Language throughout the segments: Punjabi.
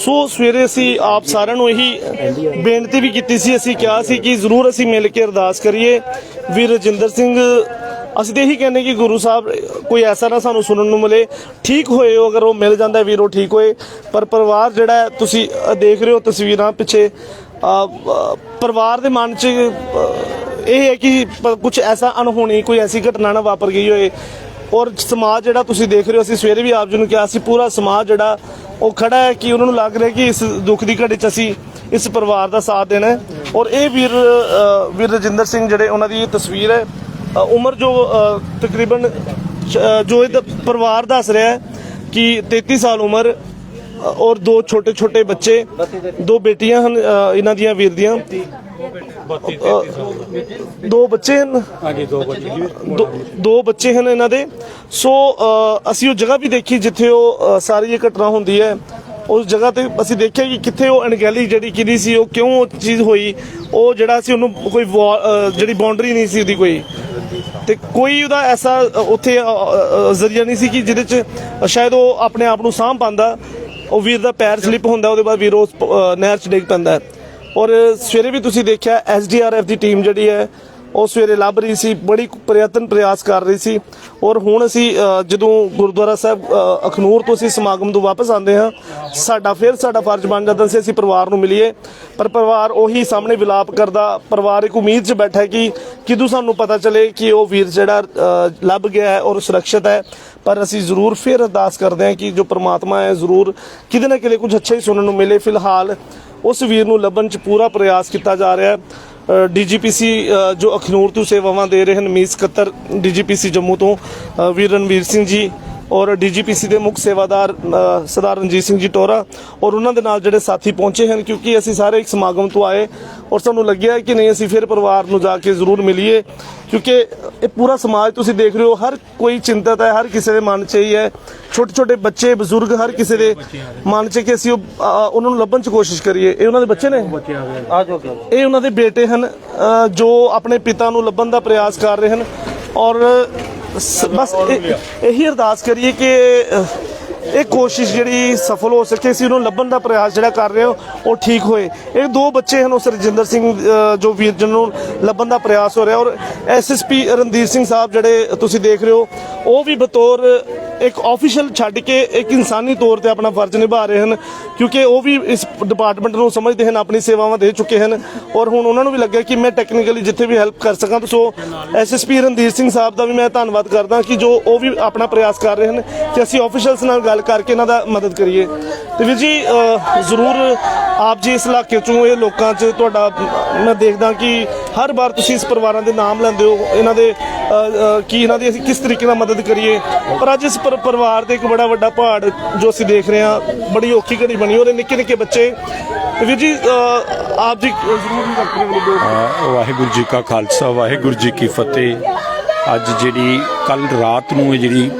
ਸੋ ਸਵੇਰੇ ਅਸੀਂ ਆਪ ਸਾਰਿਆਂ ਨੂੰ ਇਹੀ ਬੇਨਤੀ ਵੀ ਕੀਤੀ ਸੀ, ਅਸੀਂ ਕਿਹਾ ਸੀ ਕਿ ਜ਼ਰੂਰ ਅਸੀਂ ਮਿਲ ਕੇ ਅਰਦਾਸ ਕਰੀਏ। ਵੀਰ ਰਜਿੰਦਰ ਸਿੰਘ, ਅਸੀਂ ਤੇ ਇਹੀ ਕਹਿੰਦੇ ਕਿ ਗੁਰੂ ਸਾਹਿਬ, ਕੋਈ ਐਸਾ ਨਾ ਸਾਨੂੰ ਸੁਣਨ ਨੂੰ ਮਿਲੇ। ਠੀਕ ਹੋਏ ਉਹ, ਅਗਰ ਉਹ ਮਿਲ ਜਾਂਦਾ ਵੀਰ, ਉਹ ਠੀਕ ਹੋਏ। ਪਰ ਪਰਿਵਾਰ ਜਿਹੜਾ ਤੁਸੀਂ ਦੇਖ ਰਹੇ ਹੋ ਤਸਵੀਰਾਂ ਪਿੱਛੇ। ਪਰਿਵਾਰ ਦੇ ਮਨ 'ਚ ਇਹ ਹੈ ਕਿ ਕੁਝ ਐਸਾ ਅਣਹੋਣੀ, ਕੋਈ ਐਸੀ ਘਟਨਾ ਨਾ ਵਾਪਰ ਗਈ ਹੋਏ। ਔਰ ਸਮਾਜ ਜਿਹੜਾ ਤੁਸੀਂ ਦੇਖ ਰਹੇ ਹੋ, ਅਸੀਂ ਸਵੇਰੇ ਵੀ ਆਪ ਜੀ ਨੂੰ ਕਿਹਾ ਸੀ, ਪੂਰਾ ਸਮਾਜ ਜਿਹੜਾ ਉਹ ਖੜਾ ਹੈ ਕਿ ਉਹਨਾਂ ਨੂੰ ਲੱਗ ਰਿਹਾ ਕਿ ਇਸ ਦੁੱਖ ਦੀ ਘੜੀ 'ਚ ਅਸੀਂ ਇਸ ਪਰਿਵਾਰ ਦਾ ਸਾਥ ਦੇਣਾ ਔਰ ਇਹ ਵੀਰ ਵੀਰ ਰਜਿੰਦਰ ਸਿੰਘ ਜਿਹੜੇ ਉਹਨਾਂ ਦੀ ਤਸਵੀਰ ਹੈ ਉਮਰ ਜੋ ਤਕਰੀਬਨ ਜੋ ਇਹ ਪਰਿਵਾਰ ਦੱਸ ਰਿਹਾ ਹੈ ਕਿ 33 ਸਾਲ ਉਮਰ ਔਰ ਦੋ ਛੋਟੇ ਛੋਟੇ ਬੱਚੇ, ਦੋ ਬੇਟੀਆਂ ਹਨ ਇਹਨਾਂ ਦੀਆਂ ਵੀਰ ਦੀਆਂ। ਦੋ ਬੱਚੇ ਹਨ। ਹਾਂਜੀ ਦੋ ਬੱਚੇ ਦੋ- ਦੋ ਬੱਚੇ ਹਨ ਇਹਨਾਂ ਦੇ। ਸੋ ਅ, ਅਸੀਂ ਉਹ ਜਗ੍ਹਾ ਵੀ ਦੇਖੀ ਜਿੱਥੇ ਉਹ ਅ, ਸਾਰੀ ਇਹ ਘਟਨਾ ਹੁੰਦੀ ਹੈ। ਉਸ ਜਗ੍ਹਾ ਤੇ ਅਸੀਂ ਦੇਖਿਆ ਕਿ ਕਿੱਥੇ ਉਹ ਅਣਗਹਿਲੀ ਜਿਹੜੀ ਕਿਹਦੀ ਸੀ ਉਹ ਕਿਉਂ ਉਹ ਚੀਜ਼ ਹੋਈ? ਉਹ ਜਿਹੜਾ ਸੀ ਉਹਨੂੰ ਕੋਈ ਵਾ- ਅ, ਜਿਹੜੀ ਬਾਉਂਡਰੀ ਨਹੀਂ ਸੀ ਉਹਦੀ ਕੋਈ। ਤੇ ਕੋਈ ਉਹਦਾ ਐਸਾ ਅ, ਉੱਥੇ ਅ, ਅ, ਜ਼ਰੀਆ ਨਹੀਂ ਸੀ ਕਿ ਜਿਹਦੇ ਚ ਸ਼ਾਇਦ ਉਹ ਆਪਣੇ ਆਪ ਨੂੰ ਸਾਂਭ ਪਾਉਂਦਾ। ਉਹ ਵੀਰ ਦਾ ਪੈਰ ਸਲਿੱਪ ਹੁੰਦਾ ਉਹਦੇ ਬਾਅਦ ਵੀਰ ਉਸ ਪ- ਅ, ਨਹਿਰ ਚ ਡਿੱਗ ਪੈਂਦਾ। ਹੈ। ਔਰ ਸਵੇਰੇ ਵੀ ਤੁਸੀਂ ਦੇਖਿਆ ਐਸਡੀਆਰਐਫ ਦੀ ਟੀਮ ਜਿਹੜੀ ਹੈ, ਉਹ ਸਵੇਰੇ ਲੱਭ ਰਹੀ ਸੀ, ਬੜੀ ਪ੍ਰਯਤਨ ਪ੍ਰਯਾਸ ਕਰ ਰਹੀ ਸੀ। ਔਰ ਹੁਣ ਅਸੀਂ ਜਦੋਂ ਗੁਰਦੁਆਰਾ ਸਾਹਿਬ ਅਖਨੂਰ ਤੋਂ ਅਸੀਂ ਸਮਾਗਮ ਤੋਂ ਵਾਪਸ ਆਉਂਦੇ ਹਾਂ, ਸਾਡਾ ਫਿਰ ਸਾਡਾ ਫਰਜ਼ ਬਣ ਜਾਂਦਾ ਸੀ, ਅਸੀਂ ਪਰਿਵਾਰ ਨੂੰ ਮਿਲੀਏ। ਪਰ ਪਰਿਵਾਰ ਉਹੀ ਸਾਹਮਣੇ ਵਿਲਾਪ ਕਰਦਾ, ਪਰਿਵਾਰ ਇੱਕ ਉਮੀਦ 'ਚ ਬੈਠਾ ਹੈ ਕਿ ਕਿਦੋਂ ਸਾਨੂੰ ਪਤਾ ਚਲੇ ਕਿ ਉਹ ਵੀਰ ਜਿਹੜਾ ਲੱਭ ਗਿਆ ਹੈ ਔਰ ਸੁਰੱਖਿਅਤ ਹੈ। ਪਰ ਅਸੀਂ ਜ਼ਰੂਰ ਫਿਰ ਅਰਦਾਸ ਕਰਦੇ ਹਾਂ ਕਿ ਜੋ ਪ੍ਰਮਾਤਮਾ ਹੈ, ਜ਼ਰੂਰ ਕਿਤੇ ਨਾ ਕਿਤੇ ਕੁਝ ਅੱਛਾ ਹੀ ਸੁਣਨ ਨੂੰ ਮਿਲੇ। ਫਿਲਹਾਲ ਉਸ ਵੀਰ ਨੂੰ ਲੱਭਣ 'ਚ ਪੂਰਾ ਪ੍ਰਯਾਸ ਕੀਤਾ ਜਾ ਰਿਹਾ ਹੈ। ਡੀਜੀਪੀਸੀ ਜੋ ਅਖਨੂਰ ਤੋਂ ਸੇਵਾਵਾਂ ਦੇ ਰਹੇ ਹਨ ਮੀਤ ਸਕੱਤਰ ਡੀਜੀਪੀਸੀ ਜੰਮੂ ਤੋਂ ਵੀਰ ਰਣਵੀਰ ਸਿੰਘ ਜੀ ਔਰ ਡੀਜੀਪੀਸੀ ਦੇ ਮੁੱਖ ਸੇਵਾਦਾਰ ਸਰਦਾਰ ਰਣਜੀਤ ਸਿੰਘ ਜੀ ਟੋਰਾ ਔਰ ਉਹਨਾਂ ਦੇ ਨਾਲ ਜਿਹੜੇ ਸਾਥੀ ਪਹੁੰਚੇ ਹਨ ਕਿਉਂਕਿ ਅਸੀਂ ਸਾਰੇ ਇੱਕ ਸਮਾਗਮ ਤੋਂ ਆਏ ਔਰ ਸਾਨੂੰ ਲੱਗਿਆ ਕਿ ਨਹੀਂ, ਅਸੀਂ ਫਿਰ ਪਰਿਵਾਰ ਨੂੰ ਜਾ ਕੇ ਜ਼ਰੂਰ ਮਿਲੀਏ ਕਿਉਂਕਿ ਇਹ ਪੂਰਾ ਸਮਾਜ ਤੁਸੀਂ ਦੇਖ ਰਹੇ ਹੋ, ਹਰ ਕੋਈ ਚਿੰਤਤ ਹੈ, ਹਰ ਕਿਸੇ ਦੇ ਮਨ 'ਚ ਹੀ ਹੈ। ਛੋਟੇ ਛੋਟੇ ਬੱਚੇ, ਬਜ਼ੁਰਗ, ਹਰ ਕਿਸੇ ਦੇ ਮਨ 'ਚ ਕਿ ਅਸੀਂ ਉਹਨਾਂ ਨੂੰ ਲੱਭਣ 'ਚ ਕੋਸ਼ਿਸ਼ ਕਰੀਏ। ਇਹ ਉਹਨਾਂ ਦੇ ਬੱਚੇ ਨੇ? ਇਹ ਉਹਨਾਂ ਦੇ ਬੇਟੇ ਹਨ ਜੋ ਆਪਣੇ ਪਿਤਾ ਨੂੰ ਲੱਭਣ ਦਾ ਪ੍ਰਯਾਸ ਕਰ ਰਹੇ ਹਨ ਔਰ ਬਸ ਇਹੀ ਅਰਦਾਸ ਕਰੀਏ ਕਿ ਇਹ ਕੋਸ਼ਿਸ਼ ਜਿਹੜੀ ਸਫਲ ਹੋ ਸਕੇ ਅਸੀਂ ਉਹਨੂੰ ਲੱਭਣ ਦਾ ਪ੍ਰਯਾਸ ਜਿਹੜਾ ਕਰ ਰਹੇ ਹੋ, ਉਹ ਠੀਕ ਹੋਏ। ਇਹ ਦੋ ਬੱਚੇ ਹਨ ਉਸ ਰਜਿੰਦਰ ਸਿੰਘ ਜੋ ਵੀਰ ਜੀ ਨੂੰ ਲੱਭਣ ਦਾ ਪ੍ਰਯਾਸ ਹੋ ਰਿਹਾ। ਔਰ ਐਸਐਸਪੀ ਰਣਧੀਰ ਸਿੰਘ ਸਾਹਿਬ ਜਿਹੜੇ ਤੁਸੀਂ ਦੇਖ ਰਹੇ ਹੋ, ਉਹ ਵੀ ਬਤੌਰ ਇੱਕ ਆਫੀਸ਼ੀਅਲ ਛੱਡ ਕੇ ਇੱਕ ਇਨਸਾਨੀ ਤੌਰ ਤੇ ਆਪਣਾ ਫਰਜ਼ ਨਿਭਾ ਰਹੇ ਹਨ, ਕਿਉਂਕਿ ਉਹ ਵੀ ਇਸ ਡਿਪਾਰਟਮੈਂਟ ਨੂੰ ਸਮਝਦੇ ਹਨ, ਆਪਣੀ ਸੇਵਾਵਾਂ ਦੇ ਚੁੱਕੇ ਹਨ। ਔਰ ਹੁਣ ਉਹਨਾਂ ਨੂੰ ਵੀ ਲੱਗਿਆ ਕਿ ਮੈਂ ਟੈਕਨੀਕਲੀ ਜਿੱਥੇ ਵੀ ਹੈਲਪ ਕਰ ਸਕਾਂ ਤਾਂ ਸੋ ਐਸਐਸਪੀ ਰਣਧੀਰ ਸਿੰਘ ਸਾਹਿਬ ਦਾ ਵੀ ਮੈਂ ਧੰਨਵਾਦ ਕਰਦਾ ਕਿ ਜੋ ਉਹ ਵੀ ਆਪਣਾ ਪ੍ਰਯਾਸ ਕਰ ਰਹੇ ਹਨ, ਕਿ ਅਸੀਂ ਆਫੀਸ਼ੀਅਲਸ ਨਾਲ ਗੱਲ ਕਰਕੇ ਇਹਨਾਂ ਦਾ ਮਦਦ ਕਰੀਏ। ਤੇ ਵੀਰ ਜੀ ਜ਼ਰੂਰ ਆਪ ਜੀ ਇਸ ਇਲਾਕੇ ਚੋਂ ਇਹ ਲੋਕਾਂ 'ਚ ਤੁਹਾਡਾ ਮੈਂ ਦੇਖਦਾ ਕਿ ਹਰ ਵਾਰ ਤੁਸੀਂ ਇਸ ਪਰਿਵਾਰਾਂ ਦੇ ਨਾਮ ਲੈਂਦੇ ਹੋ। ਇਹਨਾਂ ਦੇ ਅ, ਕੀ ਇਹਨਾਂ ਦੀ ਅਸੀਂ ਕਿਸ ਤਰੀਕੇ ਨਾਲ ਮਦਦ ਕਰੀਏ। ਪਰ ਅੱਜ ਇਸ ਪਰਿਵਾਰ ਦੇ ਇੱਕ ਬੜਾ ਵੱਡਾ ਪਹਾੜ ਜੋ ਅਸੀਂ ਦੇਖ ਰਹੇ ਹਾਂ ਬੜੀ ਔਖੀ ਘੜੀ ਬਣੀ ਉਹਦੇ ਨਿੱਕੇ ਨਿੱਕੇ ਬੱਚੇ। ਵੀਰ ਜੀ ਆਪ ਜੀ ਜ਼ਰੂਰ ਵਾਹਿਗੁਰੂ ਜੀ ਕਾ ਖਾਲਸਾ ਵਾਹਿਗੁਰੂ ਜੀ ਕੀ ਫਤਿਹ। ਅੱਜ ਜਿਹੜੀ ਕੱਲ ਰਾਤ ਨੂੰ ਇਹ ਜਿਹੜੀ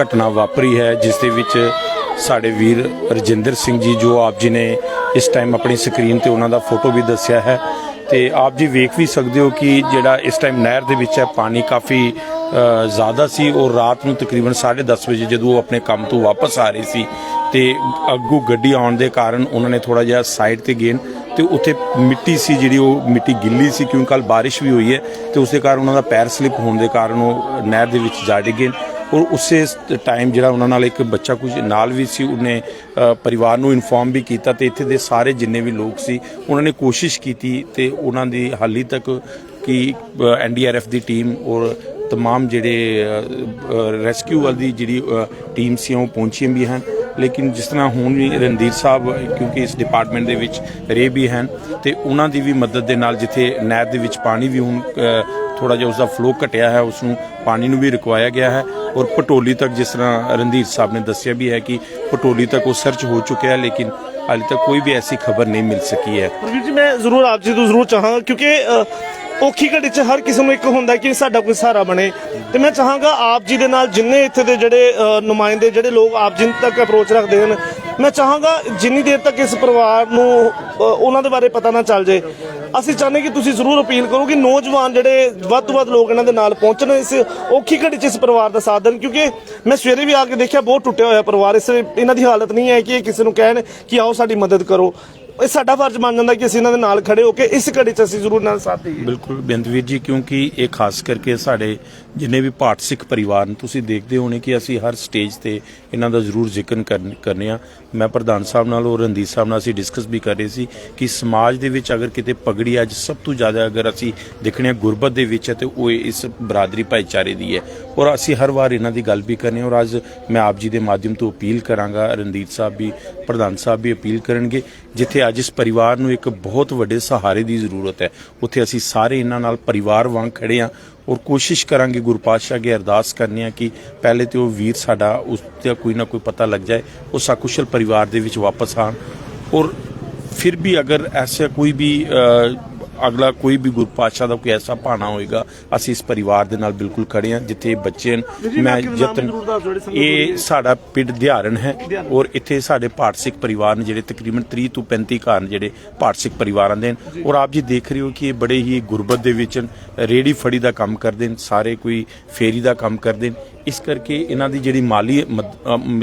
ਘਟਨਾ ਵਾਪਰੀ ਹੈ, ਜਿਸ ਦੇ ਵਿੱਚ ਸਾਡੇ ਵੀਰ ਰਜਿੰਦਰ ਸਿੰਘ ਜੀ, ਜੋ ਆਪ ਜੀ ਨੇ ਇਸ ਟਾਈਮ ਆਪਣੀ ਸਕਰੀਨ ਤੇ ਉਹਨਾਂ ਦਾ ਫੋਟੋ ਵੀ ਦੱਸਿਆ ਹੈ। ਤੇ ਆਪ ਜੀ ਵੇਖ ਵੀ ਸਕਦੇ ਹੋ ਕਿ ਜਿਹੜਾ ਇਸ ਟਾਈਮ ਨਹਿਰ ਦੇ ਵਿੱਚ ਹੈ, ਪਾਣੀ ਕਾਫੀ ਜ਼ਿਆਦਾ ਸੀ ਔਰ ਰਾਤ ਨੂੰ ਤਕਰੀਬਨ 10:30 ਵਜੇ ਜਦੋਂ ਉਹ ਆਪਣੇ ਕੰਮ ਤੋਂ ਵਾਪਸ ਆ ਰਹੇ ਸੀ ਤੇ ਅੱਗੋਂ ਗੱਡੀ ਆਉਣ ਦੇ ਕਾਰਨ ਉਹਨਾਂ ਨੇ ਥੋੜਾ ਜਿਹਾ ਸਾਈਡ ਤੇ ਗਏ ਤੇ ਉੱਥੇ ਮਿੱਟੀ ਸੀ ਜਿਹੜੀ ਉਹ ਮਿੱਟੀ ਗਿੱਲੀ ਸੀ, ਕਿਉਂਕਿ ਕੱਲ ਬਾਰਿਸ਼ ਵੀ ਹੋਈ ਹੈ ਤੇ ਉਸ ਦੇ ਕਾਰਨ ਉਹਨਾਂ ਦਾ ਪੈਰ ਸਲਿਪ ਹੋਣ ਦੇ ਕਾਰਨ ਉਹ ਨਹਿਰ ਦੇ ਵਿੱਚ ਜਾ ਡਿੱਗੇ। ਔਰ ਉਸੇ ਟਾਈਮ ਜਿਹੜਾ ਉਹਨਾਂ ਨਾਲ ਇੱਕ ਬੱਚਾ ਕੁਝ ਨਾਲ ਵੀ ਸੀ, ਉਹਨੇ ਪਰਿਵਾਰ ਨੂੰ ਇਨਫੋਰਮ ਵੀ ਕੀਤਾ ਤੇ ਇੱਥੇ ਦੇ ਸਾਰੇ ਜਿੰਨੇ ਵੀ ਲੋਕ ਸੀ, ਉਹਨਾਂ ਨੇ ਕੋਸ਼ਿਸ਼ ਕੀਤੀ ਤੇ ਉਹਨਾਂ ਦੀ ਹਾਲੀ ਤੱਕ ਕਿ ਐਨਡੀਆਰਐਫ ਦੀ ਟੀਮ ਔਰ ਤਮਾਮ ਜਿਹੜੇ ਰੈਸਕਿਊ ਵਾਲੀ ਜਿਹੜੀ ਟੀਮ ਸੀ, ਉਹ ਪਹੁੰਚੀਆਂ ਵੀ ਹਨ। ਲੇਕਿਨ ਜਿਸ ਤਰ੍ਹਾਂ ਹੁਣ ਵੀ ਰਣਧੀਰ ਸਾਹਿਬ, ਕਿਉਂਕਿ ਇਸ ਡਿਪਾਰਟਮੈਂਟ ਦੇ ਵਿੱਚ ਰੇ ਵੀ ਹਨ ਤੇ ਉਹਨਾਂ ਦੀ ਵੀ ਮਦਦ ਦੇ ਨਾਲ ਜਿੱਥੇ ਨਹਿਰ ਦੇ ਵਿੱਚ ਪਾਣੀ ਵੀ ਹੁਣ ਥੋੜਾ ਜਿਹਾ ਉਸ ਦਾ ਫਲੋ ਘਟਿਆ ਹੈ ਉਸ ਨੂੰ ਪਾਣੀ ਨੂੰ ਵੀ ਰੁਕਵਾਇਆ ਗਿਆ ਹੈ। ਔਰ ਪਟੋਲੀ ਤੱਕ ਜਿਸ ਤਰ੍ਹਾਂ ਰਣਧੀਰ ਸਾਹਿਬ ਨੇ ਦੱਸਿਆ ਵੀ ਹੈ ਕਿ ਪਟੋਲੀ ਤੱਕ ਉਹ ਸਰਚ ਹੋ ਚੁੱਕਿਆ ਹੈ, ਲੇਕਿਨ ਹਾਲੇ ਤੱਕ ਕੋਈ ਵੀ ਐਸੀ ਖਬਰ ਨਹੀਂ ਮਿਲ ਸਕੀ ਹੈ। ਵੀਰ ਜੀ, ਮੈਂ ਜ਼ਰੂਰ ਆਪ ਜੀ ਤੋਂ ਜ਼ਰੂਰ ਚਾਹਾਂਗਾ ਕਿਉਂਕਿ ਔਖੀ ਘੜੀ 'ਚ ਹਰ ਕਿਸੇ ਨੂੰ ਇੱਕ ਹੁੰਦਾ ਕਿ ਸਾਡਾ ਕੋਈ ਸਹਾਰਾ ਬਣੇ। ਤੇ ਮੈਂ ਚਾਹਾਂਗਾ ਆਪ ਜੀ ਦੇ ਨਾਲ ਜਿੰਨੇ ਇੱਥੇ ਦੇ ਜਿਹੜੇ ਨੁਮਾਇੰਦੇ, ਜਿਹੜੇ ਲੋਕ ਆਪ ਜੀ ਤੱਕ ਅਪਰੋਚ ਰੱਖਦੇ ਹਨ ਮੈਂ ਚਾਹਾਂਗਾ ਜਿੰਨੀ ਦੇਰ ਤੱਕ ਇਸ ਪਰਿਵਾਰ ਨੂੰ ਅ, ਉਹਨਾਂ ਦੇ ਬਾਰੇ ਪਤਾ ਨਾ ਚੱਲ ਜੇ ਅਸੀਂ ਚਾਹੁੰਦੇ ਕਿ ਤੁਸੀਂ ਜ਼ਰੂਰ ਅਪੀਲ ਕਰੋ ਕਿ ਨੌਜਵਾਨ ਜਿਹੜੇ ਵੱਧ ਤੋਂ ਵੱਧ ਲੋਕ ਇਹਨਾਂ ਦੇ ਨਾਲ ਪਹੁੰਚਣ ਇਸ ਔਖੀ ਘੜੀ 'ਚ ਇਸ ਪਰਿਵਾਰ ਦਾ ਸਾਥ ਦੇਣ ਕਿਉਂਕਿ ਮੈਂ ਸਵੇਰੇ ਵੀ ਆ ਕੇ ਦੇਖਿਆ ਬਹੁਤ ਟੁੱਟਿਆ ਹੋਇਆ ਪਰਿਵਾਰ ਇਸ ਇਹਨਾਂ ਦੀ ਹਾਲਤ ਨਹੀਂ ਹੈ ਕਿ ਇਹ ਕਿਸੇ ਨੂੰ ਕਹਿਣ ਕਿ ਆਓ ਸਾਡੀ ਮਦਦ ਕਰੋ। ਇਹ ਸਾਡਾ ਫਰਜ਼ ਬਣ ਜਾਂਦਾ ਕਿ ਅਸੀਂ ਇਹਨਾਂ ਦੇ ਨਾਲ ਖੜੇ ਹੋ ਕੇ ਇਸ ਘੜੀ 'ਚ ਅਸੀਂ ਜ਼ਰੂਰ ਇਹਨਾਂ ਦਾ ਸਾਥ ਦੇਈਏ। ਬਿਲਕੁਲ ਬਿੰਦਵੀਰ ਜੀ ਕਿਉਂਕਿ ਇਹ ਖਾਸ ਕਰਕੇ ਸਾਡੇ ਜਿੰਨੇ ਵੀ ਭਾਟ ਸਿੱਖ ਪਰਿਵਾਰ ਨੇ, ਤੁਸੀਂ ਦੇਖਦੇ ਹੋਣੇ ਕਿ ਅਸੀਂ ਹਰ ਸਟੇਜ ਤੇ ਇਹਨਾਂ ਦਾ ਜ਼ਰੂਰ ਜ਼ਿਕਰ ਕਰਨੇ ਆ। ਮੈਂ ਪ੍ਰਧਾਨ ਸਾਹਿਬ ਨਾਲ ਔਰ ਰਣਦੀਪ ਸਾਹਿਬ ਨਾਲ ਅਸੀਂ ਡਿਸਕਸ ਵੀ ਕਰ ਰਹੇ ਸੀ ਕਿ ਸਮਾਜ ਦੇ ਵਿੱਚ ਅਗਰ ਕਿਤੇ ਪਗੜੀ ਅੱਜ ਸਭ ਤੋਂ ਜ਼ਿਆਦਾ ਅਗਰ ਅਸੀਂ ਦੇਖਣੇ ਆ, ਗੁਰਬਤ ਦੇ ਵਿੱਚ ਹੈ ਤੇ ਉਹ ਇਸ ਬਰਾਦਰੀ ਭਾਈਚਾਰੇ ਦੀ ਹੈ। ਔਰ ਅਸੀਂ ਹਰ ਵਾਰ ਇਹਨਾਂ ਦੀ ਗੱਲ ਵੀ ਕਰਨੀ ਔਰ ਅੱਜ ਮੈਂ ਆਪ ਜੀ ਦੇ ਮਾਧਿਅਮ ਤੋਂ ਅਪੀਲ ਕਰਾਂਗਾ ਰਣਦੀਪ ਸਾਹਿਬ ਵੀ, ਪ੍ਰਧਾਨ ਸਾਹਿਬ ਵੀ ਅਪੀਲ ਕਰਨਗੇ, ਜਿੱਥੇ ਅੱਜ ਇਸ ਪਰਿਵਾਰ ਨੂੰ ਇੱਕ ਬਹੁਤ ਵੱਡੇ ਸਹਾਰੇ ਦੀ ਜ਼ਰੂਰਤ ਹੈ। ਉੱਥੇ ਅਸੀਂ ਸਾਰੇ ਇਹਨਾਂ ਨਾਲ ਪਰਿਵਾਰ ਵਾਂਗ ਖੜੇ ਹਾਂ ਔਰ ਕੋਸ਼ਿਸ਼ ਕਰਾਂਗੇ ਗੁਰੂ ਪਾਤਸ਼ਾਹ ਅਗੇ ਅਰਦਾਸ ਕਰਨੀ ਆ ਕਿ ਪਹਿਲੇ ਤੇ ਉਹ ਵੀਰ ਸਾਡਾ ਉਸ ਤੇ ਕੋਈ ਨਾ ਕੋਈ ਪਤਾ ਲੱਗ ਜਾਏ, ਉਹ ਸਾਕੁਸ਼ਲ ਪਰਿਵਾਰ ਦੇ ਵਿੱਚ ਵਾਪਸ ਆਣ। ਔਰ ਫਿਰ ਵੀ ਅਗਰ ਐਸਾ ਕੋਈ ਵੀ ਅਗਲਾ ਕੋਈ ਵੀ ਗੁਰੂ ਪਾਤਸ਼ਾਹ ਦਾ ਕੋਈ ਐਸਾ ਭਾਣਾ ਹੋਏਗਾ ਅਸੀਂ ਇਸ ਪਰਿਵਾਰ ਦੇ ਨਾਲ ਬਿਲਕੁਲ ਖੜੇ ਹਾਂ ਜਿੱਥੇ ਬੱਚੇ ਨੇ, ਮੈਂ ਯਤਨ ਇਹ ਸਾਡਾ ਪਿੰਡ ਦਿਹਾਰਨ ਹੈ। ਔਰ ਇੱਥੇ ਸਾਡੇ ਸਿੱਖ ਪਰਿਵਾਰ ਨੇ ਜਿਹੜੇ ਤਕਰੀਬਨ 30 ਤੋਂ 35 ਘਰ ਨੇ ਜਿਹੜੇ ਸਿੱਖ ਪਰਿਵਾਰਾਂ ਦੇ ਔਰ ਆਪ ਜੀ ਦੇਖ ਰਹੇ ਹੋ ਕਿ ਇਹ ਬੜੇ ਹੀ ਗੁਰਬਤ ਦੇ ਵਿੱਚ ਰੇੜੀ ਫੜੀ ਦਾ ਕੰਮ ਕਰਦੇ ਨੇ ਸਾਰੇ ਕੋਈ ਫੇਰੀ ਦਾ ਕੰਮ ਕਰਦੇ ਨੇ ਇਸ ਕਰਕੇ ਇਹਨਾਂ ਦੀ ਜਿਹੜੀ ਮਾਲੀ, ਮਦ- ਅਮ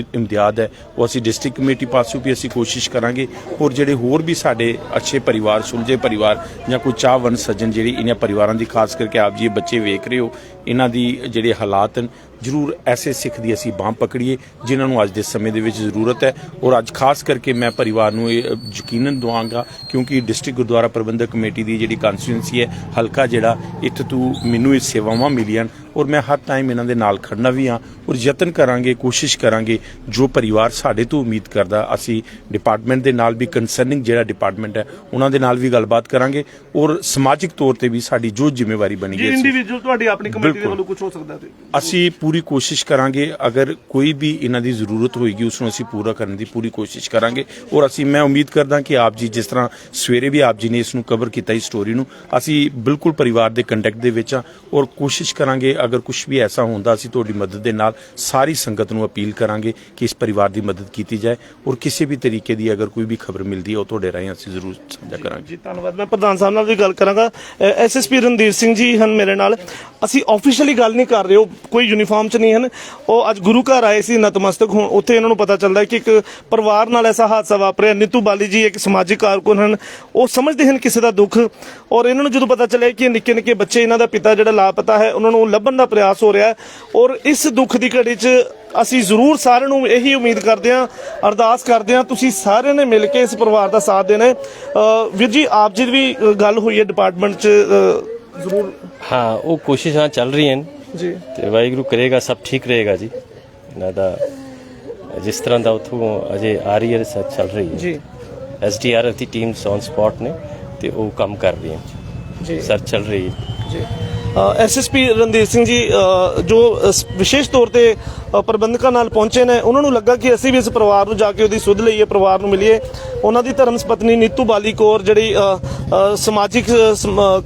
ਹੈ, ਉਹ ਅਸੀਂ ਡਿਸਟ੍ਰਿਕਟ ਕਮੇਟੀ ਪਾਸੋਂ ਵੀ ਅਸੀਂ ਕੋਸ਼ਿਸ਼ ਕਰਾਂਗੇ। ਔਰ ਜਿਹੜੇ ਹੋਰ ਵੀ ਸਾਡੇ ਅੱਛੇ ਪਰਿਵਾਰ, ਸੁਲਝੇ ਪਰਿਵਾਰ ਜਾਂ ਕੋਈ ਚਾਹਵੰਦ ਸੱਜਣ ਜਿਹੜੀ ਇਹਨਾਂ ਪਰਿਵਾਰਾਂ ਦੀ, ਖਾਸ ਕਰਕੇ ਆਪ ਜੀ ਬੱਚੇ ਵੇਖ ਰਹੇ ਹੋ, ਇਹਨਾਂ ਦੀ ਜਿਹੜੇ ਹਾਲਾਤ ਹਨ ਜ਼ਰੂਰ ਐਸੇ ਸਿੱਖ ਦੀ ਅਸੀਂ ਬਾਂਹ ਪਕੜੀਏ ਜਿਨ੍ਹਾਂ ਨੂੰ ਅੱਜ ਦੇ ਸਮੇਂ ਦੇ ਵਿੱਚ ਜ਼ਰੂਰਤ ਹੈ। ਔਰ ਅੱਜ ਖਾਸ ਕਰਕੇ ਮੈਂ ਪਰਿਵਾਰ ਨੂੰ ਇਹ ਯਕੀਨਨ ਦਵਾਂਗਾ ਕਿਉਂਕਿ ਡਿਸਟ੍ਰਿਕਟ ਗੁਰਦੁਆਰਾ ਪ੍ਰਬੰਧਕ ਕਮੇਟੀ ਦੀ ਜਿਹੜੀ ਕਨਸਟੀਟੂਐਂਸੀ ਹੈ ਹਲਕਾ ਜਿਹੜਾ ਇੱਥੇ ਤੋਂ ਮੈਨੂੰ ਇਹ ਸੇਵਾਵਾਂ ਮਿਲੀਆਂ। ਔਰ ਮੈਂ ਹਰ ਟਾਈਮ ਇਹਨਾਂ ਦੇ ਨਾਲ ਖੜਨਾ ਵੀ ਹਾਂ ਔਰ ਯਤਨ ਕਰਾਂਗੇ ਕੋਸ਼ਿਸ਼ ਕਰਾਂਗੇ ਜੋ ਪਰਿਵਾਰ ਸਾਡੇ ਤੋਂ ਉਮੀਦ ਕਰਦਾ ਅਸੀਂ ਡਿਪਾਰਟਮੈਂਟ ਦੇ ਨਾਲ ਵੀ ਕੰਸਰਨਿੰਗ ਜਿਹੜਾ ਡਿਪਾਰਟਮੈਂਟ ਹੈ ਉਹਨਾਂ ਦੇ ਨਾਲ ਵੀ ਗੱਲਬਾਤ ਕਰਾਂਗੇ। ਔਰ ਸਮਾਜਿਕ ਤੌਰ ਤੇ ਵੀ ਸਾਡੀ ਜੋ ਜ਼ਿੰਮੇਵਾਰੀ ਬਣੀ ਹੈ ਇੰਡੀਵਿਜੂਅਲ ਤੁਹਾਡੀ ਆਪਣੀ ਕਮੇਟੀ ਦੇ। ਵੱਲੋਂ ਕੁਝ ਹੋ ਸਕਦਾ ਤੇ। ਅਸੀਂ ਪੂਰੀ ਕੋਸ਼ਿਸ਼ ਕਰਾਂਗੇ, ਅਗਰ ਕੋਈ ਵੀ ਇਹਨਾਂ ਦੀ ਜ਼ਰੂਰਤ ਹੋਏਗੀ, ਉਸ ਨੂੰ ਅਸੀਂ ਪੂਰਾ ਕਰਨ ਦੀ ਪੂਰੀ ਕੋਸ਼ਿਸ਼ ਕਰਾਂਗੇ। ਔਰ ਅਸੀਂ, ਮੈਂ ਉਮੀਦ ਕਰਦਾ ਕਿ ਆਪ ਜੀ ਜਿਸ ਤਰ੍ਹਾਂ ਸਵੇਰੇ ਵੀ ਆਪ ਜੀ ਨੇ ਇਸ ਨੂੰ ਕਵਰ ਕੀਤਾ ਇਸ ਸਟੋਰੀ ਨੂੰ, ਅਸੀਂ ਬਿਲਕੁਲ ਪਰਿਵਾਰ ਦੇ ਕੰਟੈਕਟ ਦੇ ਵਿੱਚ ਆ ਔਰ ਕੋਸ਼ਿਸ਼ ਕਰਾਂਗੇ, ਅਗਰ ਕੁਝ ਵੀ ਐਸਾ ਹੁੰਦਾ, ਅਸੀਂ ਤੁਹਾਡੀ ਮਦਦ ਦੇ ਨਾਲ ਸਾਰੀ ਸੰਗਤ ਨੂੰ ਅਪੀਲ ਕਰਾਂਗੇ ਕਿ ਇਸ ਪਰਿਵਾਰ ਦੀ ਮਦਦ ਕੀਤੀ ਜਾਏ ਔਰ ਕਿਸੇ ਵੀ ਤਰੀਕੇ ਦੀ ਅਗਰ ਕੋਈ ਵੀ ਖਬਰ ਮਿਲਦੀ ਹੈ, ਉਹ ਤੁਹਾਡੇ ਰਾਹੀਂ ਅਸੀਂ ਜ਼ਰੂਰ ਸਾਂਝਾ ਕਰਾਂਗੇ। ਜੀ, ਧੰਨਵਾਦ। ਮੈਂ ਪ੍ਰਧਾਨ ਸਾਹਿਬ ਨਾਲ ਵੀ ਗੱਲ ਕਰਾਂਗਾ। ਐਸਐਸਪੀ ਰਣਧੀਰ ਸਿੰਘ ਜੀ ਹਨ ਮੇਰੇ ਨਾਲ। ਅਸੀਂ ਆਫੀਸ਼ੀਅਲੀ ਗੱਲ ਨਹੀਂ ਕਰ ਰਹੇ ਹੋ ਕੋਈ ਯੂਨੀਫਾਰਮ 'ਚ ਨਹੀਂ ਹਨ। ਉਹ ਅੱਜ ਗੁਰੂ ਘਰ ਆਏ ਸੀ ਨਤਮਸਤਕ। ਹੋਣ ਉੱਥੇ ਇਹਨਾਂ ਨੂੰ ਪਤਾ ਚੱਲਦਾ ਕਿ ਇੱਕ ਪਰਿਵਾਰ ਨਾਲ ਐਸਾ ਹਾਦਸਾ ਵਾਪਰਿਆ। ਨੀਤੂ ਬਾਲੀ ਜੀ ਇੱਕ ਸਮਾਜਿਕ ਕਾਰਕੁਨ ਹਨ। ਉਹ ਸਮਝਦੇ ਹਨ ਕਿਸੇ ਦਾ ਦੁੱਖ। ਔਰ ਇਹਨਾਂ ਨੂੰ ਜਦੋਂ ਪਤਾ ਚੱਲਿਆ ਕਿ ਨਿੱਕੇ ਨਿੱਕੇ ਬੱਚੇ ਇਹਨਾਂ ਦਾ ਪਿਤਾ ਜਿਹੜਾ ਲਾਪਤਾ ਹੈ, ਉਹਨਾਂ ਨੂੰ ਲੱਭਣ ਦਾ ਪ੍ਰਯਾਸ ਹੋ ਰਿਹਾ ਹੈ। ਔਰ ਇਸ ਦੁੱਖ ਦੀ ਘੜੀ 'ਚ ਅਸੀਂ ਜ਼ਰੂਰ ਸਾਰਿਆਂ ਨੂੰ ਇਹੀ ਉਮੀਦ ਕਰਦੇ ਹਾਂ, ਅਰਦਾਸ ਕਰਦੇ ਹਾਂ, ਤੁਸੀਂ ਸਾਰਿਆਂ ਨੇ ਮਿਲ ਕੇ ਇਸ ਪਰਿਵਾਰ ਦਾ ਸਾਥ ਦੇਣਾ ਵੀਰ ਜੀ, ਆਪ ਜੀ ਦੀ ਵੀ ਗੱਲ ਹੋਈ ਹੈ ਡਿਪਾਰਟਮੈਂਟ 'ਚ ਜ਼ਰੂਰ। ਹਾਂ, ਉਹ ਕੋਸ਼ਿਸ਼ਾਂ ਚੱਲ ਰਹੀਆਂ ਨੇ। ਜੀ। ਤੇ ਵਾਹਿਗੁਰੂ ਕਰੇਗਾ ਸਭ ਠੀਕ ਰਹੇਗਾ ਜੀ। ਇਹਨਾਂ ਦਾ ਜਿਸ ਤਰ੍ਹਾਂ ਦਾ ਉਥੋਂ ਅਜੇ ਆ ਰਹੀ ਹੈ ਰਿਸਰਚ ਚੱਲ ਰਹੀ ਹੈ। ਜੀ। ਐਸਡੀਆਰਐਫ ਦੀ ਟੀਮਸ ਔਨ ਸਪੌਟ ਨੇ ਤੇ ਉਹ ਕੰਮ ਕਰ ਰਹੀ ਹੈ। ਜੀ। ਰਿਸਰਚ ਚੱਲ ਰਹੀ ਹੈ। ਜੀ। ਐਸਐਸਪੀ ਰਣਧੀਰ ਸਿੰਘ ਜੀ ਜੋ ਵਿਸ਼ੇਸ਼ ਤੌਰ ਤੇ ਪ੍ਰਬੰਧਕਾਂ ਨਾਲ ਪਹੁੰਚੇ ਨੇ ਉਹਨਾਂ ਨੂੰ ਲੱਗਾ ਕਿ ਅਸੀਂ ਵੀ ਇਸ ਪਰਿਵਾਰ ਨੂੰ ਜਾ ਕੇ ਉਹਦੀ ਸੁਧ ਲਈਏ ਪਰਿਵਾਰ ਨੂੰ ਮਿਲੀਏ। ਉਹਨਾਂ ਦੀ ਧਰਮ ਪਤਨੀ ਨੀਤੂ ਬਾਲੀ ਕੌਰ ਜਿਹੜੀ ਸਮਾਜਿਕ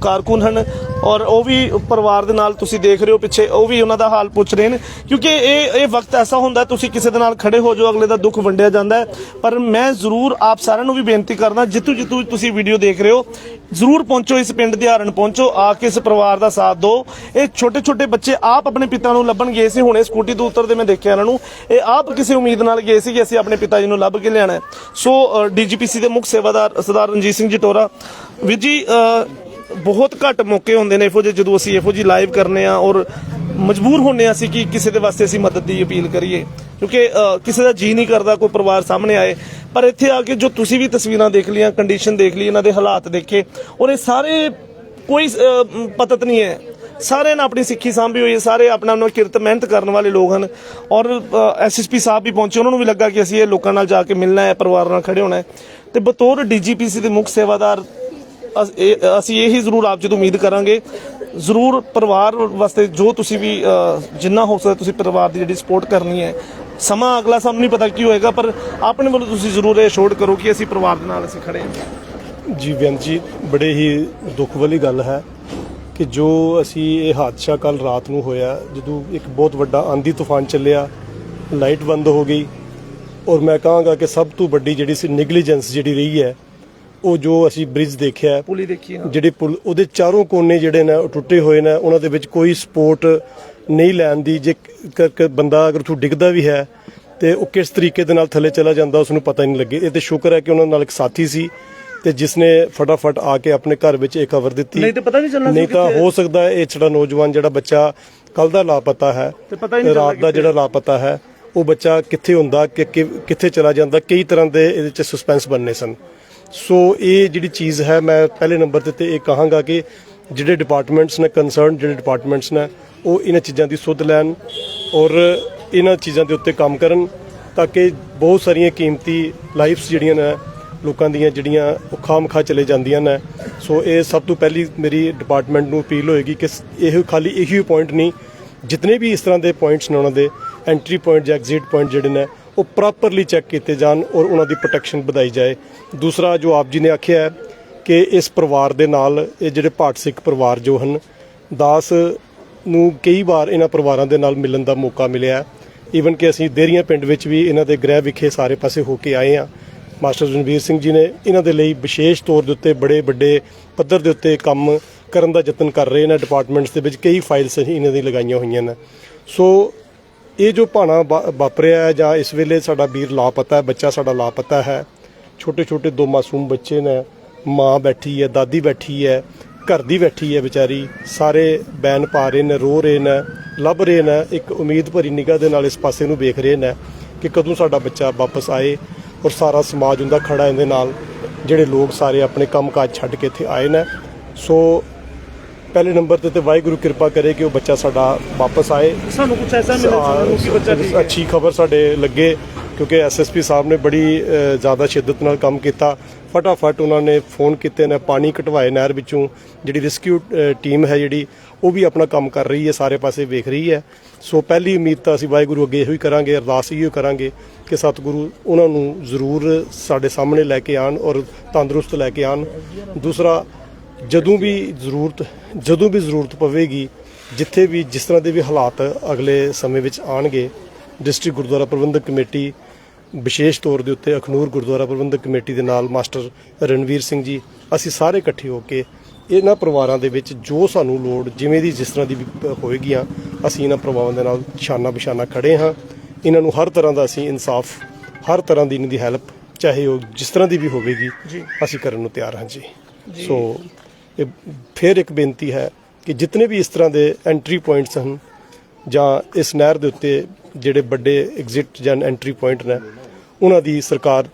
ਕਾਰਕੁਨ ਹਨ ਔਰ ਉਹ ਵੀ ਪਰਿਵਾਰ ਦੇ ਨਾਲ ਤੁਸੀਂ ਦੇਖ ਰਹੇ ਹੋ ਪਿੱਛੇ, ਉਹ ਵੀ ਉਹਨਾਂ ਦਾ ਹਾਲ ਪੁੱਛ ਰਹੇ ਨੇ। ਕਿਉਂਕਿ ਇਹ ਇਹ ਵਕਤ ਐਸਾ ਹੁੰਦਾ, ਤੁਸੀਂ ਕਿਸੇ ਦੇ ਨਾਲ ਖੜੇ ਹੋ ਜਾਓ, ਅਗਲੇ ਦਾ ਦੁੱਖ ਵੰਡਿਆ ਜਾਂਦਾ ਪਰ ਮੈਂ ਜ਼ਰੂਰ ਆਪ ਸਾਰਿਆਂ ਨੂੰ ਵੀ ਬੇਨਤੀ ਕਰਦਾ, ਜਿੱਥੋਂ ਜਿੱਤੂ ਤੁਸੀਂ ਵੀਡੀਓ ਦੇਖ ਰਹੇ ਹੋ, ਜ਼ਰੂਰ ਪਹੁੰਚੋ ਇਸ ਪਿੰਡ ਦੇ ਦਿਹਾਰਨ ਪਹੁੰਚੋ, ਆ ਕੇ ਇਸ ਪਰਿਵਾਰ ਦਾ ਸਾਥ ਦਿਓ। ਇਹ ਛੋਟੇ ਛੋਟੇ ਬੱਚੇ ਆਪ ਆਪਣੇ ਪਿਤਾ ਨੂੰ ਲੱਭਣ ਗਏ ਸੀ, ਹੁਣੇ ਸਕੂਟੀ ਤੋਂ ਉਤਰਦੇ ਮੈਂ ਦੇਖਿਆ ਇਹਨਾਂ ਨੂੰ। ਇਹ ਆਪ ਕਿਸੇ ਉਮੀਦ ਨਾਲ ਗਏ ਸੀ ਕਿ ਅਸੀਂ ਆਪਣੇ ਪਿਤਾ ਜੀ ਨੂੰ ਲੱਭ ਕੇ ਲਿਆਣਾ ਹੈ। ਸੋ ਡੀਜੀਪੀਸੀ ਦੇ ਮੁੱਖ ਸੇਵਾਦਾਰ, ਸਰਦਾਰ ਰਣਜੀਤ ਸਿੰਘ ਜੀ ਟੋਰਾ, ਵੀਰ ਜੀ ਬਹੁਤ ਘੱਟ ਮੌਕੇ ਹੁੰਦੇ ਨੇ ਇਹੋ ਜਿਹੇ ਜਦੋਂ ਅਸੀਂ ਇਹੋ ਜਿਹੀ ਲਾਈਵ ਕਰਨੇ ਆ ਔਰ ਮਜਬੂਰ ਹੁੰਨੇ ਆ ਅਸੀਂ ਕਿ ਕਿਸੇ ਦੇ ਵਾਸਤੇ ਅਸੀਂ ਮਦਦ ਦੀ ਅਪੀਲ ਕਰੀਏ। ਕਿਉਂਕਿ ਕਿਸੇ ਦਾ ਜੀ ਨਹੀਂ ਕਰਦਾ ਕੋਈ ਪਰਿਵਾਰ ਸਾਹਮਣੇ ਆਏ ਪਰ ਇੱਥੇ ਆ ਕੇ ਜੋ ਤੁਸੀਂ ਵੀ ਤਸਵੀਰਾਂ ਦੇਖ ਲਈਆਂ ਕੰਡੀਸ਼ਨ ਦੇਖ ਲਈ ਇਹਨਾਂ ਦੇ ਹਾਲਾਤ ਦੇਖੇ ਔਰ ਇਹ ਸਾਰੇ ਕੋਈ ਅ, ਪਤਤ ਨਹੀਂ ਹੈ। ਸਾਰਿਆਂ ਨੇ ਆਪਣੀ ਸਿੱਖੀ ਸਾਂਭੀ ਹੋਈ ਹੈ ਸਾਰੇ ਆਪਣਾ ਆਪਣਾ ਕਿਰਤ ਮਿਹਨਤ ਕਰਨ ਵਾਲੇ ਲੋਕ ਹਨ। ਔਰ ਐਸਐਸਪੀ ਸਾਹਿਬ ਵੀ ਪਹੁੰਚੇ ਉਹਨਾਂ ਨੂੰ ਵੀ ਲੱਗਾ ਕਿ ਅਸੀਂ ਇਹ ਲੋਕਾਂ ਨਾਲ ਜਾ ਕੇ ਮਿਲਣਾ ਹੈ ਪਰਿਵਾਰ ਨਾਲ ਖੜੇ ਹੋਣਾ ਹੈ। ਤੇ ਬਤੌਰ ਡੀਜੀਪੀਸੀ ਦੇ ਮੁੱਖ ਸੇਵਾਦਾਰ ਅਸ- ਇਹ- ਅਸੀਂ ਇਹੀ ਜ਼ਰੂਰ ਆਪ ਜੀ ਤੋਂ ਉਮੀਦ ਕਰਾਂਗੇ। ਜ਼ਰੂਰ ਪਰਿਵਾਰ ਵਾਸਤੇ ਜੋ ਤੁਸੀਂ ਵੀ ਅ, ਜਿੰਨਾ ਹੋ ਸਕਦਾ ਤੁਸੀਂ ਪਰਿਵਾਰ ਦੀ ਜਿਹੜੀ ਸਪੋਰਟ ਕਰਨੀ ਹੈ ਸਮਾਂ ਅਗਲਾ ਸਾਨੂੰ ਨਹੀਂ ਪਤਾ ਕੀ ਹੋਏਗਾ ਪਰ ਆਪਣੇ ਵੱਲੋਂ ਤੁਸੀਂ ਜ਼ਰੂਰ ਇਹ ਅਸ਼ੋਰਡ ਕਰੋ ਕਿ ਅਸੀਂ ਪਰਿਵਾਰ ਦੇ ਨਾਲ ਅਸੀਂ ਖੜੇ ਹਾਂ। ਜੀ ਬੇਅੰਤ ਜੀ ਬੜੇ ਹੀ ਦੁੱਖ ਵਾਲੀ ਗੱਲ ਹੈ ਕਿ ਜੋ ਅਸੀਂ ਇਹ ਹਾਦਸਾ ਕੱਲ ਰਾਤ ਨੂੰ ਹੋਇਆ ਜਦੋਂ ਇੱਕ ਬਹੁਤ ਵੱਡਾ ਆਂਦੀ ਤੂਫਾਨ ਚੱਲਿਆ ਲਾਈਟ ਬੰਦ ਹੋ ਗਈ ਔਰ ਮੈਂ ਕਹਾਂਗਾ ਕਿ ਸਭ ਤੋਂ ਵੱਡੀ ਜਿਹੜੀ ਸੀ ਨੈਗਲੀਜੈਂਸ ਜਿਹੜੀ ਰਹੀ ਹੈ ਉਹ ਜੋ ਅਸੀਂ ਬ੍ਰਿਜ ਦੇਖਿਆ ਪੁਲੀ ਦੇਖੀ ਹਾਂ ਜਿਹੜੇ ਪੁਲ ਉਹਦੇ ਚਾਰੋਂ ਕੋਨੇ ਜਿਹੜੇ ਨੇ ਉਹ ਟੁੱਟੇ ਹੋਏ ਨੇ ਉਹਨਾਂ ਦੇ ਵਿੱਚ ਕੋਈ ਸਪੋਰਟ ਨਹੀਂ ਲੈਣ ਦੀ ਜੇ ਬੰਦਾ ਅਗਰ ਤੂੰ ਡਿੱਗਦਾ ਵੀ ਹੈ ਤੇ ਉਹ ਕਿਸ ਤਰੀਕੇ ਦੇ ਨਾਲ ਥੱਲੇ ਚਲਾ ਜਾਂਦਾ ਉਸ ਨੂੰ ਪਤਾ ਹੀ ਨਹੀਂ ਲੱਗੇ। ਇਹ ਤੇ ਸ਼ੁਕਰ ਹੈ ਕਿ ਉਹਨਾਂ ਨਾਲ ਇੱਕ ਸਾਥੀ ਸੀ ਤੇ ਜਿਸ ਨੇ ਫਟਾਫਟ ਆ ਕੇ ਆਪਣੇ ਘਰ ਵਿੱਚ ਇਹ ਖਬਰ ਦਿੱਤੀ। ਨਹੀਂ ਤੇ ਪਤਾ ਨਹੀਂ ਚੱਲਣਾ ਨਹੀਂ ਤਾਂ ਹੈ। ਸਕਦਾ ਇਹ ਜਿਹੜਾ ਨੌਜਵਾਨ ਜਿਹੜਾ ਬੱਚਾ ਕੱਲ ਦਾ ਲਾਪਤਾ ਹੈ ਤੇ ਪਤਾ ਹੀ ਨਹੀਂ ਰਾਤ ਦਾ ਜਿਹੜਾ ਲਾਪਤਾ ਹੈ ਉਹ ਬੱਚਾ ਕਿੱਥੇ ਹੁੰਦਾ ਕਿ ਕਿ- ਕਿੱਥੇ ਚਲਾ ਜਾਂਦਾ ਕਈ ਤਰ੍ਹਾਂ ਦੇ ਇਹਦੇ ਚ ਸਸਪੈਂਸ ਬਣਨੇ ਸਨ। ਸੋ ਇਹ ਜਿਹੜੀ ਚੀਜ਼ ਹੈ, ਮੈਂ ਪਹਿਲੇ ਨੰਬਰ ਤੇ ਤੇ ਇਹ ਕਹਾਂਗਾ ਕਿ ਜਿਹੜੇ ਡਿਪਾਰਟਮੈਂਟਸ ਨੇ ਕੰਸਰਨ ਜਿਹੜੇ ਡਿਪਾਰਟਮੈਂਟਸ ਨੇ, ਉਹ ਇਹਨਾਂ ਚੀਜ਼ਾਂ ਦੀ ਸੁਧ ਲੈਣ ਔਰ ਇਹਨਾਂ ਚੀਜ਼ਾਂ ਦੇ ਉੱਤੇ ਕੰਮ ਕਰਨ ਤਾਂ ਕਿ ਬਹੁਤ ਸਾਰੀਆਂ ਕੀਮਤੀ ਲਾਈਫਸ ਜਿਹੜੀਆਂ ਨੇ, ਲੋਕਾਂ ਦੀਆਂ ਜਿਹੜੀਆਂ ਉਹ ਖਾਮਖਾ ਚਲੇ ਜਾਂਦੀਆਂ ਨੇ। ਸੋ ਇਹ ਸਭ ਤੋਂ ਪਹਿਲੀ ਮੇਰੀ ਡਿਪਾਰਟਮੈਂਟ ਨੂੰ ਅਪੀਲ ਹੋਏਗੀ ਕਿ ਸ- ਇਹ ਖਾਲੀ ਇਹੀ ਪੁਆਇੰਟ ਨਹੀਂ, ਜਿਤਨੇ ਵੀ ਇਸ ਤਰ੍ਹਾਂ ਦੇ ਪੁਆਇੰਟਸ ਨੇ ਉਹਨਾਂ ਦੇ ਐਂਟਰੀ ਪੁਆਇੰਟ ਜਾਂ ਐਗਜ਼ਿਟ ਪੁਆਇੰਟ ਜਿਹੜੇ ਨੇ ਉਹ ਪ੍ਰੋਪਰਲੀ ਚੈੱਕ ਕੀਤੇ ਜਾਣ ਔਰ ਉਹਨਾਂ ਦੀ ਪ੍ਰੋਟੈਕਸ਼ਨ ਵਧਾਈ ਜਾਏ। ਦੂਸਰਾ ਜੋ ਆਪ ਜੀ ਨੇ ਆਖਿਆ ਹੈ ਕਿ ਇਸ ਪਰਿਵਾਰ ਦੇ ਨਾਲ ਇਹ ਜਿਹੜੇ ਭਾਟ ਸਿੱਖ ਪਰਿਵਾਰ ਜੋ ਹਨ, ਦਾਸ ਨੂੰ ਕਈ ਵਾਰ ਇਹਨਾਂ ਪਰਿਵਾਰਾਂ ਦੇ ਨਾਲ ਮਿਲਣ ਦਾ ਮੌਕਾ ਮਿਲਿਆ ਈਵਨ ਕਿ ਅਸੀਂ ਦੇਰੀਆਂ ਪਿੰਡ ਵਿੱਚ ਵੀ ਇਹਨਾਂ ਦੇ ਗ੍ਰਹਿ ਵਿਖੇ ਸਾਰੇ ਪਾਸੇ ਹੋ ਕੇ ਆਏ ਹਾਂ। ਮਾਸਟਰ ਰਣਵੀਰ ਸਿੰਘ ਜੀ ਨੇ ਇਹਨਾਂ ਦੇ ਲਈ ਵਿਸ਼ੇਸ਼ ਤੌਰ ਦੇ ਉੱਤੇ ਬੜੇ ਵੱਡੇ ਪੱਧਰ ਦੇ ਉੱਤੇ ਕੰਮ ਕਰਨ ਦਾ ਯਤਨ ਕਰ ਰਹੇ ਨੇ। ਡਿਪਾਰਟਮੈਂਟਸ ਦੇ ਵਿੱਚ ਕਈ ਫਾਈਲਸ ਅਸੀਂ ਇਹਨਾਂ ਦੀ ਲਗਾਈਆਂ ਹੋਈਆਂ ਨੇ। ਸੋ ਇਹ ਜੋ ਭਾਣਾ ਵਾ- ਵਾਪਰਿਆ ਹੈ ਜਾਂ ਇਸ ਵੇਲੇ ਸਾਡਾ ਵੀਰ ਲਾਪਤਾ ਹੈ, ਬੱਚਾ ਸਾਡਾ ਲਾਪਤਾ ਹੈ ਛੋਟੇ ਛੋਟੇ ਦੋ ਮਾਸੂਮ ਬੱਚੇ ਨੇ, ਮਾਂ ਬੈਠੀ ਹੈ, ਦਾਦੀ ਬੈਠੀ ਹੈ, ਘਰ ਦੀ ਬੈਠੀ ਹੈ ਵਿਚਾਰੀ, ਸਾਰੇ ਬੈਨ ਪਾ ਰਹੇ ਨੇ, ਰੋ ਰਹੇ ਨੇ, ਲੱਭ ਰਹੇ ਨੇ, ਇੱਕ ਉਮੀਦ ਭਰੀ ਨਿਗਾਹ ਦੇ ਨਾਲ ਇਸ ਪਾਸੇ ਨੂੰ ਵੇਖ ਰਹੇ ਨੇ ਕਿ ਕਦੋਂ ਸਾਡਾ ਬੱਚਾ ਵਾਪਸ ਆਏ ਔਰ ਸਾਰਾ ਸਮਾਜ ਹੁੰਦਾ ਖੜਾ ਇਹਦੇ ਨਾਲ, ਜਿਹੜੇ ਲੋਕ ਸਾਰੇ ਆਪਣੇ ਕੰਮਕਾਜ ਛੱਡ ਕੇ ਇੱਥੇ ਆਏ ਨੇ। ਸੋ ਪਹਿਲੇ ਨੰਬਰ ਤੇ ਤੇ ਵਾਹਿਗੁਰੂ ਕਿਰਪਾ ਕਰੇ ਕਿ ਉਹ ਬੱਚਾ ਸਾਡਾ ਵਾਪਸ ਆਏ। ਸਾਨੂੰ ਕੁਝ ਐਸਾ ਮਿਲੇ ਸੁਣਨ ਨੂੰ ਕਿ ਬੱਚਾ ਠੀਕ ਹੈ? ਅੱਛੀ ਖਬਰ ਸਾਡੇ ਲੱਗੇ ਕਿਉਂਕਿ ਐਸਐਸਪੀ ਸਾਹਿਬ ਨੇ ਬੜੀ ਜ਼ਿਆਦਾ ਸ਼ਿੱਦਤ ਨਾਲ ਕੰਮ ਕੀਤਾ। ਫਟਾਫਟ ਉਹਨਾਂ ਨੇ ਫੋਨ ਕੀਤੇ ਨੇ ਪਾਣੀ ਕਟਵਾਏ ਨਹਿਰ ਵਿੱਚੋਂ। ਜਿਹੜੀ ਰੈਸਕਿਊ ਟੀਮ ਹੈ ਜਿਹੜੀ ਉਹ ਵੀ ਆਪਣਾ ਕੰਮ ਕਰ ਰਹੀ ਹੈ ਸਾਰੇ ਪਾਸੇ ਵੇਖ ਰਹੀ ਹੈ। ਸੋ ਪਹਿਲੀ ਉਮੀਦ ਤਾਂ ਅਸੀਂ ਵਾਹਿਗੁਰੂ ਅੱਗੇ ਇਹੋ ਹੀ ਕਰਾਂਗੇ ਅਰਦਾਸ ਇਹੋ ਕਰਾਂਗੇ ਕਿ ਸਤਿਗੁਰੂ ਉਹਨਾਂ ਨੂੰ ਜ਼ਰੂਰ ਸਾਡੇ ਸਾਹਮਣੇ ਲੈ ਕੇ ਆਣ ਔਰ ਤੰਦਰੁਸਤ ਲੈ ਕੇ ਆਣ। ਦੂਸਰਾ ਜਦੋਂ ਵੀ ਜ਼ਰੂਰਤ ਜਦੋਂ ਵੀ ਜ਼ਰੂਰਤ ਪਵੇਗੀ ਜਿੱਥੇ ਵੀ ਜਿਸ ਤਰ੍ਹਾਂ ਦੇ ਵੀ ਹਾਲਾਤ ਅਗਲੇ ਸਮੇਂ ਵਿੱਚ ਆਣਗੇ ਡਿਸਟ੍ਰਿਕਟ ਗੁਰਦੁਆਰਾ ਪ੍ਰਬੰਧਕ ਕਮੇਟੀ ਵਿਸ਼ੇਸ਼ ਤੌਰ ਦੇ ਉੱਤੇ ਅਖਨੂਰ ਗੁਰਦੁਆਰਾ ਪ੍ਰਬੰਧਕ ਕਮੇਟੀ ਦੇ ਨਾਲ ਮਾਸਟਰ ਰਣਵੀਰ ਸਿੰਘ ਜੀ ਅਸੀਂ ਸਾਰੇ ਇਕੱਠੇ ਹੋ ਕੇ ਇਹਨਾਂ ਪਰਿਵਾਰਾਂ ਦੇ ਵਿੱਚ ਜੋ ਸਾਨੂੰ ਲੋੜ ਜਿਵੇਂ ਦੀ ਜਿਸ ਤਰ੍ਹਾਂ ਦੀ ਵੀ ਹੋਏਗੀਆਂ ਅਸੀਂ ਇਹਨਾਂ ਪਰਿਵਾਰਾਂ ਦੇ ਨਾਲ ਸ਼ਾਨਾ ਬਿਸ਼ਾਨਾ ਖੜੇ ਹਾਂ। ਇਹਨਾਂ ਨੂੰ ਹਰ ਤਰ੍ਹਾਂ ਦਾ ਅਸੀਂ ਇਨਸਾਫ ਹਰ ਤਰ੍ਹਾਂ ਦੀ ਇਹਨਾਂ ਦੀ ਹੈਲਪ ਚਾਹੇ ਉਹ ਜਿਸ ਤਰ੍ਹਾਂ ਦੀ ਵੀ ਹੋਵੇਗੀ ਅਸੀਂ ਕਰਨ ਨੂੰ ਤਿਆਰ ਹਾਂ ਜੀ। ਸੋ ਫਿਰ ਇੱਕ ਬੇਨਤੀ ਹੈ ਕਿ ਜਿਤਨੇ ਵੀ ਇਸ ਤਰ੍ਹਾਂ ਦੇ ਐਂਟਰੀ ਪੁਆਇੰਟਸ ਹਨ ਜਾਂ ਇਸ ਨਹਿਰ ਦੇ ਉੱਤੇ ਜਿਹੜੇ ਵੱਡੇ ਐਗਜ਼ਿਟ ਜਾਂ ਐਂਟਰੀ ਪੁਆਇੰਟ ਨੇ, ਉਹਨਾਂ ਦੀ ਸਰਕਾਰ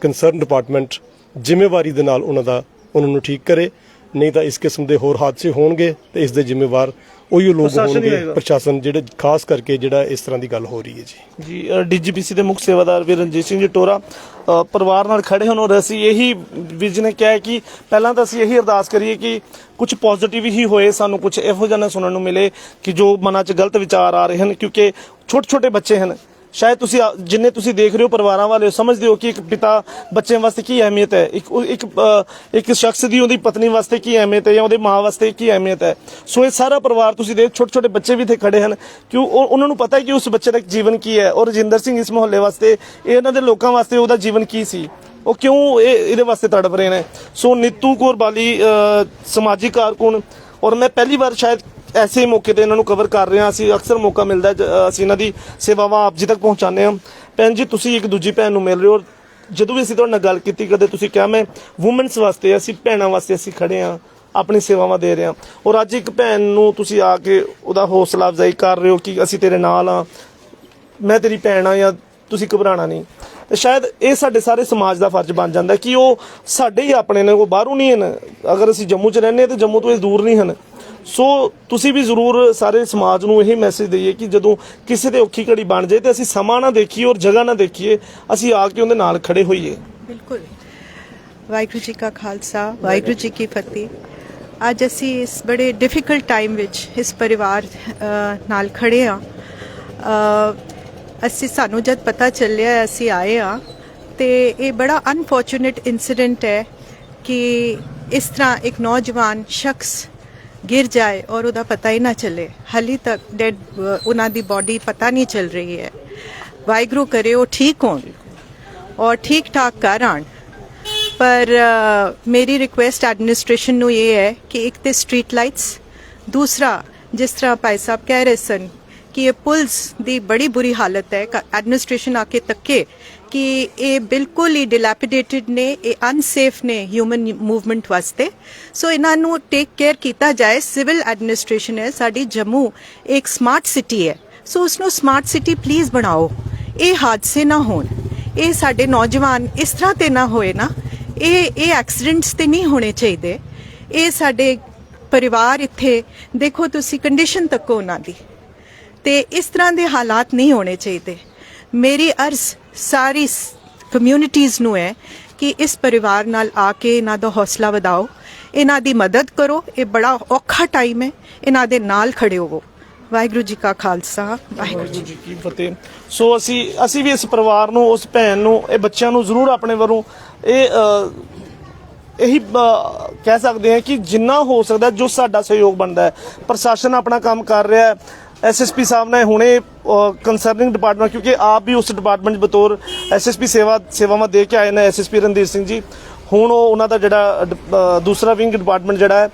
ਕੰਸਰਨ ਡਿਪਾਰਟਮੈਂਟ ਜ਼ਿੰਮੇਵਾਰੀ ਦੇ ਨਾਲ ਉਹਨਾਂ ਦਾ, ਉਹਨਾਂ ਨੂੰ ਠੀਕ ਕਰੇ। ਨਹੀਂ ਤਾਂ ਇਸ ਕਿਸਮ ਦੇ ਹੋਰ ਹਾਦਸੇ ਹੋਣਗੇ ਤੇ ਇਸ ਦੇ ਜ਼ਿੰਮੇਵਾਰ ਉਹੀ ਲੋਕ ਪ੍ਰਸ਼ਾਸਨ ਹੀ ਹੋਣਗੇ ਹੋਏਗਾ। ਪ੍ਰਸ਼ਾਸਨ ਜਿਹੜੇ ਖਾਸ ਕਰਕੇ ਜਿਹੜਾ ਇਸ ਤਰ੍ਹਾਂ ਦੀ ਗੱਲ ਹੋ ਰਹੀ ਹੈ ਜੀ। ਜੀ ਡੀਜੀਪੀਸੀ ਦੇ ਮੁੱਖ ਸੇਵਾਦਾਰ ਵੀ ਰਣਜੀਤ ਸਿੰਘ ਜੀ ਟੋਰਾ ਅ, ਪਰਿਵਾਰ ਨਾਲ ਖੜੇ ਹੋਣ ਔਰ ਅਸੀਂ ਇਹੀ ਵਿਜ ਨੇ ਕਿਹਾ ਹੈ ਕਿ ਪਹਿਲਾਂ ਤਾਂ ਅਸੀਂ ਇਹੀ ਅਰਦਾਸ ਕਰੀਏ ਕਿ ਕੁਝ ਪੋਜ਼ਿਟਿਵ ਹੀ ਹੋਏ ਸਾਨੂੰ ਕੁਝ ਇਹੋ ਜਿਹਾ ਨਾ ਸੁਣਨ ਨੂੰ ਮਿਲੇ ਕਿ ਜੋ ਮਨਾਂ 'ਚ ਗਲਤ ਵਿਚਾਰ ਆ ਰਹੇ ਹਨ ਕਿਉਂਕਿ ਛੋਟੇ ਛੋਟੇ ਬੱਚੇ ਹਨ। ਸ਼ਾਇਦ ਤੁਸੀਂ ਜਿੰਨੇ ਤੁਸੀਂ ਦੇਖ ਰਹੇ ਹੋ ਪਰਿਵਾਰਾਂ ਵਾਲੇ ਹੋ, ਸਮਝਦੇ ਹੋ ਕਿ ਇੱਕ ਪਿਤਾ ਬੱਚਿਆਂ ਵਾਸਤੇ ਕੀ ਅਹਿਮੀਅਤ ਹੈ ਇੱਕ ਇੱਕ ਇੱਕ ਸ਼ਖਸ ਦੀ ਉਹਦੀ ਪਤਨੀ ਵਾਸਤੇ ਕੀ ਅਹਿਮੀਅਤ ਹੈ ਜਾਂ ਉਹਦੇ ਮਾਂ ਵਾਸਤੇ ਕੀ ਅਹਿਮੀਅਤ ਹੈ ਸੋ ਇਹ ਸਾਰਾ ਪਰਿਵਾਰ ਤੁਸੀਂ ਦੇਖ ਛੋਟੇ ਛੋਟੇ ਬੱਚੇ ਵੀ ਇੱਥੇ ਖੜੇ ਹਨ ਕਿਉਂ ਉਹਨਾਂ ਨੂੰ ਪਤਾ ਹੈ ਕਿ ਉਸ ਬੱਚੇ ਦਾ ਜੀਵਨ ਕੀ ਹੈ ਔਰ ਰਜਿੰਦਰ ਸਿੰਘ ਇਸ ਮੁਹੱਲੇ ਵਾਸਤੇ ਇਹਨਾਂ ਦੇ ਲੋਕਾਂ ਵਾਸਤੇ ਉਹਦਾ ਜੀਵਨ ਕੀ ਸੀ ਉਹ ਕਿਉਂ ਇਹ ਇਹਦੇ ਵਾਸਤੇ ਤੜਪ ਰਹੇ ਨੇ ਸੋ ਨੀਤੂ ਕੌਰ ਬਾਲੀ ਸਮਾਜਿਕ ਕਾਰਕੁਨ ਔਰ ਮੈਂ ਪਹਿਲੀ ਵਾਰ ਸ਼ਾਇਦ ਐਸੇ ਮੌਕੇ ਤੇ ਇਹਨਾਂ ਨੂੰ ਕਵਰ ਕਰ ਰਹੇ ਹਾਂ। ਅਸੀਂ ਅਕਸਰ ਮੌਕਾ ਮਿਲਦਾ ਜ- ਅਸੀਂ ਇਹਨਾਂ ਦੀ ਸੇਵਾਵਾਂ ਆਪ ਜੀ ਤੱਕ ਪਹੁੰਚਾਉਂਦੇ ਹਾਂ। ਭੈਣ ਜੀ, ਤੁਸੀਂ ਇੱਕ ਦੂਜੀ ਭੈਣ ਨੂੰ ਮਿਲ ਰਹੇ ਹੋ ਔਰ ਜਦੋਂ ਵੀ ਅਸੀਂ ਤੁਹਾਡੇ ਨਾਲ ਗੱਲ ਕੀਤੀ ਕਦੇ ਤੁਸੀਂ ਕਿਹਾ ਮੈਂ ਔਮਨਸ ਵਾਸਤੇ, ਅਸੀਂ ਭੈਣਾਂ ਵਾਸਤੇ ਅਸੀਂ ਖੜੇ ਹਾਂ, ਆਪਣੀ ਸੇਵਾਵਾਂ ਦੇ ਰਹੇ ਹਾਂ। ਔਰ ਅੱਜ ਇੱਕ ਭੈਣ ਨੂੰ ਤੁਸੀਂ ਆ ਕੇ ਉਹਦਾ ਹੌਸਲਾ ਅਫਜ਼ਾਈ ਕਰ ਰਹੇ ਹੋ ਕਿ ਅਸੀਂ ਤੇਰੇ ਨਾਲ ਆ ਮੈਂ ਤੇਰੀ ਭੈਣ ਆ ਜਾਂ ਤੁਸੀਂ ਘਬਰਾਣਾ ਨਹੀਂ। ਤੇ ਸ਼ਾਇਦ ਇਹ ਸਾਡੇ ਸਾਰੇ ਸਮਾਜ ਦਾ ਫਰਜ਼ ਬਣ ਜਾਂਦਾ ਕਿ ਉਹ ਸਾਡੇ ਹੀ ਆਪਣੇ ਨੇ, ਉਹ ਬਾਹਰੋਂ ਨਹੀਂ ਹਨ। ਅਗਰ ਅਸੀਂ ਜੰਮੂ 'ਚ ਰਹਿੰਦੇ ਹਾਂ ਤੇ ਜੰਮੂ ਤੋਂ ਇਹ ਦੂਰ ਨਹੀਂ ਹਨ। ਸੋ ਤੁਸੀਂ ਵੀ ਜ਼ਰੂਰ ਸਾਰੇ ਸਮਾਜ ਨੂੰ ਇਹ ਮੈਸੇਜ ਦਈਏ ਕਿ ਜਦੋਂ ਕਿਸੇ ਤੇ ਔਖੀ ਘੜੀ ਬਣ ਜਾਏ ਤੇ ਅਸੀਂ ਸਮਾਂ ਨਾ ਦੇਖੀਏ ਔਰ ਜਗ੍ਹਾ ਨਾ ਦੇਖੀਏ, ਅਸੀਂ ਆ ਕੇ ਉਹਦੇ ਨਾਲ ਖੜੇ ਹੋਈਏ। ਬਿਲਕੁਲ। ਵਾਹਿਗੁਰੂ ਜੀ ਕਾ ਖਾਲਸਾ, ਵਾਹਿਗੁਰੂ ਜੀ ਕੀ ਫਤਿਹ। ਅੱਜ ਅਸੀਂ ਇਸ ਬੜੇ ਡਿਫਿਕਲਟ ਟਾਈਮ ਵਿੱਚ ਇਸ ਪਰਿਵਾਰ ਨਾਲ ਖੜੇ ਆ ਅਸੀਂ ਸਾਨੂੰ ਜਦ ਪਤਾ ਚੱਲਿਆ, ਅਸੀਂ ਆਏ ਆ ਤੇ ਇਹ ਬੜਾ ਅਨਫੋਰਚੂਨੇਟ ਇਨਸੀਡੈਂਟ ਹੈ ਕਿ ਇਸ ਤਰ੍ਹਾਂ ਇੱਕ ਨੌਜਵਾਨ ਸ਼ਖਸ ਗਿਰ ਜਾਏ ਔਰ ਉਹਦਾ ਪਤਾ ਹੀ ਨਾ ਚੱਲੇ। ਹਾਲੇ ਤੱਕ ਡੈਡ ਉਹਨਾਂ ਦੀ ਬਾਡੀ ਪਤਾ ਨਹੀਂ ਚੱਲ ਰਹੀ ਹੈ। ਵਾਹਿਗੁਰੂ ਕਰੇ ਉਹ ਠੀਕ ਹੋਣ ਔਰ ਠੀਕ ਠਾਕ ਕਰ ਆਉਣ ਪਰ ਮੇਰੀ ਰਿਕੁਐਸਟ ਐਡਮਿਨਿਸਟ੍ਰੇਸ਼ਨ ਨੂੰ ਇਹ ਹੈ ਕਿ ਇੱਕ ਤੇ ਸਟਰੀਟ ਲਾਈਟਸ ਦੂਸਰਾ ਜਿਸ ਤਰ੍ਹਾਂ ਭਾਈ ਸਾਹਿਬ ਕਹਿ ਰਹੇ ਸਨ ਕਿ ਇਹ ਪੁਲਸ ਦੀ ਬੜੀ ਬੁਰੀ ਹਾਲਤ ਹੈ ਐਡਮਿਨਿਸਟ੍ਰੇਸ਼ਨ ਆ ਕੇ ਤੱਕੇ ਕਿ ਇਹ ਬਿਲਕੁਲ ਹੀ ਡਿਲੈਪੀਡੇਟਡ ਨੇ ਇਹ ਅਨਸੇਫ ਨੇ ਹਿਊਮਨ ਮੂਵਮੈਂਟ ਵਾਸਤੇ ਸੋ ਇਹਨਾਂ ਨੂੰ ਟੇਕ ਕੇਅਰ ਕੀਤਾ ਜਾਏ ਸਿਵਲ ਐਡਮਿਨਿਸਟ੍ਰੇਸ਼ਨ ਹੈ ਸਾਡੀ ਜੰਮੂ ਇੱਕ ਸਮਾਰਟ ਸਿਟੀ ਹੈ ਸੋ ਉਸ ਨੂੰ ਸਮਾਰਟ ਸਿਟੀ ਪਲੀਜ਼ ਬਣਾਓ ਇਹ ਹਾਦਸੇ ਨਾ ਹੋਣ ਇਹ ਸਾਡੇ ਨੌਜਵਾਨ ਇਸ ਤਰ੍ਹਾਂ ਤੇ ਨਾ ਹੋਏ ਨਾ ਇਹ ਇਹ ਐਕਸੀਡੈਂਟਸ ਤੇ ਨਹੀਂ ਹੋਣੇ ਚਾਹੀਦੇ ਇਹ ਸਾਡੇ ਪਰਿਵਾਰ ਇੱਥੇ ਦੇਖੋ ਤੁਸੀਂ ਕੰਡੀਸ਼ਨ ਤੱਕੋ ਉਹਨਾਂ ਦੀ ਤੇ ਇਸ ਤਰ੍ਹਾਂ ਦੇ ਹਾਲਾਤ ਨਹੀਂ ਹੋਣੇ ਚਾਹੀਦੇ। ਮੇਰੀ ਅਰਜ਼ ਸਾਰੀ ਕਮਿਊਨਿਟੀਆਂ ਨੂੰ ਹੈ ਕਿ ਇਸ ਪਰਿਵਾਰ ਨਾਲ ਆ ਕੇ ਇਹਨਾਂ ਦਾ ਹੌਸਲਾ ਵਧਾਓ। ਇਹਨਾਂ ਦੀ ਮਦਦ ਕਰੋ। ਇਹ ਬੜਾ ਔਖਾ ਟਾਈਮ ਹੈ। ਇਹਨਾਂ ਦੇ ਨਾਲ ਖੜੇ ਹੋਵੋ। ਵਾਹਿਗੁਰੂ ਜੀ ਕਾ ਖਾਲਸਾ। ਵਾਹਿਗੁਰੂ ਜੀ ਕੀ ਫਤਿਹ। ਸੋ ਅਸੀਂ ਅਸੀਂ ਵੀ ਇਸ ਪਰਿਵਾਰ ਨੂੰ, ਉਸ ਭੈਣ ਨੂੰ, ਇਹ ਬੱਚਿਆਂ ਨੂੰ ਜ਼ਰੂਰ ਆਪਣੇ ਵੱਲੋਂ ਇਹ ਇਹੀ ਕਹਿ ਸਕਦੇ ਹਾਂ ਕਿ ਜਿੰਨਾ ਹੋ ਸਕਦਾ ਜੋ ਸਾਡਾ ਸਹਿਯੋਗ ਬਣਦਾ ਹੈ। ਪ੍ਰਸ਼ਾਸਨ ਆਪਣਾ ਕੰਮ ਕਰ ਰਿਹਾ ਹੈ। ਐਸਐਸਪੀ ਸਾਹਿਬ ਨੇ ਹੁਣੇ ਕੰਸਰਨਿੰਗ ਡਿਪਾਰਟਮੈਂਟ ਕਿਉਂਕਿ ਆਪ ਵੀ ਉਸ ਡਿਪਾਰਟਮੈਂਟ 'ਚ ਬਤੌਰ ਐਸਐਸਪੀ ਸੇਵਾ, ਸੇਵਾਵਾਂ ਦੇ ਕੇ ਆਏ ਨੇ ਐਸਐਸਪੀ ਰਣਧੀਰ ਸਿੰਘ ਜੀ। ਹੁਣ ਉਹ ਉਹਨਾਂ ਦਾ ਜਿਹੜਾ ਡ- ਦੂਸਰਾ ਵਿੰਗ ਡਿਪਾਰਟਮੈਂਟ ਜਿਹੜਾ ਹੈ,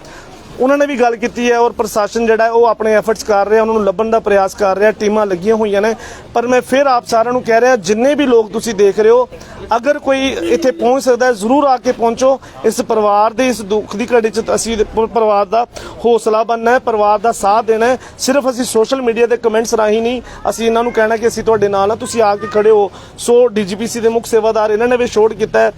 ਉਹਨਾਂ ਨੇ ਵੀ ਗੱਲ ਕੀਤੀ ਹੈ ਔਰ ਪ੍ਰਸ਼ਾਸਨ ਜਿਹੜਾ ਉਹ ਆਪਣੇ ਐਫਰਟਸ ਕਰ ਰਿਹਾ, ਉਹਨਾਂ ਨੂੰ ਲੱਭਣ ਦਾ ਪ੍ਰਯਾਸ ਕਰ ਰਿਹਾ, ਟੀਮਾਂ ਲੱਗੀਆਂ ਹੋਈਆਂ ਨੇ। ਪਰ ਮੈਂ ਫਿਰ ਆਪ ਸਾਰਿਆਂ ਨੂੰ ਕਹਿ ਰਿਹਾ, ਜਿੰਨੇ ਵੀ ਲੋਕ ਤੁਸੀਂ ਦੇਖ ਰਹੇ ਹੋ ਅਗਰ ਕੋਈ ਇੱਥੇ ਪਹੁੰਚ ਸਕਦਾ ਜ਼ਰੂਰ ਆ ਕੇ ਪਹੁੰਚੋ। ਇਸ ਪਰਿਵਾਰ ਦੇ, ਇਸ ਦੁੱਖ ਦੀ ਘੜੀ 'ਚ ਅਸੀਂ ਪਰਿਵਾਰ ਦਾ ਹੌਸਲਾ ਬਣਨਾ ਹੈ, ਪਰਿਵਾਰ ਦਾ ਸਾਥ ਦੇਣਾ ਹੈ। ਸਿਰਫ ਅਸੀਂ ਸੋਸ਼ਲ ਮੀਡੀਆ ਦੇ ਕਮੈਂਟਸ ਰਾਹੀਂ ਨਹੀਂ, ਅਸੀਂ ਇਹਨਾਂ ਨੂੰ ਕਹਿਣਾ ਕਿ ਅਸੀਂ ਤੁਹਾਡੇ ਨਾਲ ਆ ਤੁਸੀਂ ਆ ਕੇ ਖੜੇ ਹੋ। ਸੋ ਡੀਜੀਪੀਸੀ ਦੇ ਮੁੱਖ ਸੇਵਾਦਾਰ ਇਹਨਾਂ ਨੇ ਵੀ ਸ਼ੋਟ ਕੀਤਾ ਹੈ।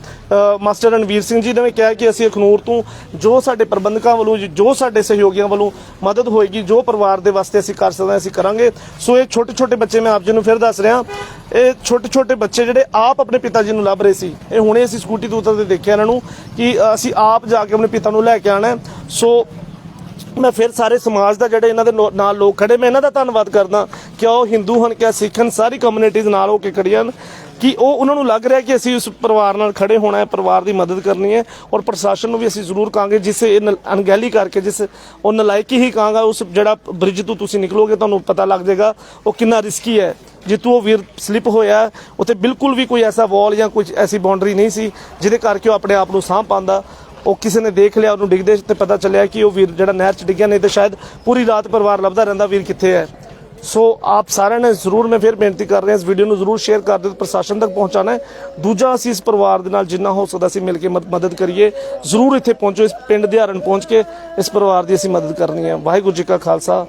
ਮਾਸਟਰ ਰਣਵੀਰ ਸਿੰਘ ਜੀ ਨੇ ਵੀ ਕਿਹਾ ਕਿ ਅਸੀਂ ਅਖਨੂਰ ਤੋਂ ਜੋ ਸਾਡੇ ਪ੍ਰਬੰਧਕਾਂ ਵੱਲੋਂ, ਜੋ ਸਾਡੇ ਸਹਿਯੋਗੀਆਂ ਵੱਲੋਂ ਮਦਦ ਹੋਏਗੀ, ਜੋ ਪਰਿਵਾਰ ਦੇ ਵਾਸਤੇ ਅਸੀਂ ਕਰ ਸਕਦੇ ਹਾਂ, ਅਸੀਂ ਕਰਾਂਗੇ। ਸੋ ਇਹ ਛੋਟੇ ਛੋਟੇ ਬੱਚੇ ਮੈਂ ਆਪ ਜੀ ਨੂੰ ਫਿਰ ਦੱਸ ਰਿਹਾ। ਇਹ ਛੋਟੇ ਛੋਟੇ ਬੱਚੇ ਜਿਹੜੇ ਆਪ ਆਪਣੇ ਪਿਤਾ ਜੀ ਨੂੰ ਲੱਭ ਰਹੇ ਸੀ, ਇਹ ਹੁਣੇ ਅਸੀਂ ਸਕੂਟੀ ਤੋਂ ਉਤਰਦੇ ਦੇਖਿਆ ਇਹਨਾਂ ਨੂੰ ਕਿ ਅਸੀਂ ਆਪ ਜਾ ਕੇ ਆਪਣੇ ਪਿਤਾ ਨੂੰ ਲੈ ਕੇ ਆਣਾ ਸੋ ਮੈਂ ਫਿਰ ਸਾਰੇ ਸਮਾਜ ਦਾ ਜਿਹੜੇ ਇਹਨਾਂ ਦੇ ਨਾਲ ਲੋਕ ਖੜੇ, ਮੈਂ ਇਹਨਾਂ ਦਾ ਧੰਨਵਾਦ ਕਰਦਾ ਕਿ ਉਹ ਹਿੰਦੂ ਹਨ ਕਿ ਸਿੱਖ ਹਨ, ਸਾਰੀ ਕਮਿਊਨਿਟੀਜ਼ ਨਾਲ ਹੋ ਕੇ ਖੜੀਆਂ ਹਨ। ਕਿ ਉਹ ਉਹਨਾਂ ਨੂੰ ਲੱਗ ਰਿਹਾ ਕਿ ਅਸੀਂ ਉਸ ਪਰਿਵਾਰ ਨਾਲ ਖੜੇ ਹੋਣਾ ਹੈ, ਪਰਿਵਾਰ ਦੀ ਮਦਦ ਕਰਨੀ ਹੈ ਔਰ ਪ੍ਰਸ਼ਾਸਨ ਨੂੰ ਵੀ ਅਸੀਂ ਜ਼ਰੂਰ ਕਹਾਂਗੇ ਜਿਸ ਇਹ ਨਲ- ਅਣਗਹਿਲੀ ਕਰਕੇ, ਜਿਸ ਉਹ ਨਲਾਇਕੀ ਹੀ ਕਹਾਂਗਾ, ਉਸ ਜਿਹੜਾ ਬ੍ਰਿਜ ਤੋਂ ਤੁਸੀਂ ਨਿਕਲੋਗੇ ਤੁਹਾਨੂੰ ਪਤਾ ਲੱਗ ਜਾਏਗਾ ਉਹ ਕਿੰਨਾ ਰਿਸਕੀ ਹੈ। ਜਿੱਤੋਂ ਉਹ ਵੀਰ ਸਲਿੱਪ ਹੋਇਆ, ਉੱਥੇ ਬਿਲਕੁਲ ਵੀ ਕੋਈ ਐਸਾ ਵਾਲ ਜਾਂ ਕੁਝ ਐਸੀ ਬਾਉਂਡਰੀ ਨਹੀਂ ਸੀ, ਜਿਹਦੇ ਕਰਕੇ ਉਹ ਆਪਣੇ ਆਪ ਨੂੰ ਸਾਂਭ ਪਾਉਂਦਾ, ਉਹ ਕਿਸੇ ਨੇ ਦੇਖ ਲਿਆ, ਉਹਨੂੰ ਡਿੱਗਦੇ ਤੇ ਪਤਾ ਚੱਲਿਆ ਕਿ ਉਹ ਵੀਰ ਜਿਹੜਾ ਨਹਿਰ 'ਚ ਡਿੱਗਿਆ, ਨਹੀਂ ਤੇ ਸ਼ਾਇਦ ਪੂਰੀ ਰਾਤ ਪਰਿਵਾਰ ਲੱਭਦਾ ਰਹਿੰਦਾ, ਵੀਰ ਕਿੱਥੇ ਹੈ? ਸੋ ਆਪ ਸਾਰਿਆਂ ਨੇ ਜ਼ਰੂਰ ਮੈਂ ਫਿਰ ਬੇਨਤੀ ਕਰ ਰਿਹਾ, ਇਸ ਵੀਡੀਓ ਨੂੰ ਜ਼ਰੂਰ ਸ਼ੇਅਰ ਕਰ ਦਿਓ ਤੇ ਪ੍ਰਸ਼ਾਸਨ ਤੱਕ ਪਹੁੰਚਾਣਾ ਹੈ। ਦੂਜਾ ਅਸੀਂ ਇਸ ਪਰਿਵਾਰ ਦੇ ਨਾਲ ਜਿੰਨਾ ਹੋ ਸਕਦਾ ਅਸੀਂ ਮਿਲ ਕੇ ਮਦ- ਮਦਦ ਕਰੀਏ। ਜ਼ਰੂਰ ਇੱਥੇ ਪਹੁੰਚੋ, ਇਸ ਪਿੰਡ ਦਿਹਾਰਨ ਪਹੁੰਚ ਕੇ ਇਸ ਪਰਿਵਾਰ ਦੀ ਅਸੀਂ ਮਦਦ ਕਰਨੀ ਹੈ। ਵਾਹਿਗੁਰੂ ਜੀ ਕਾ ਖਾਲਸਾ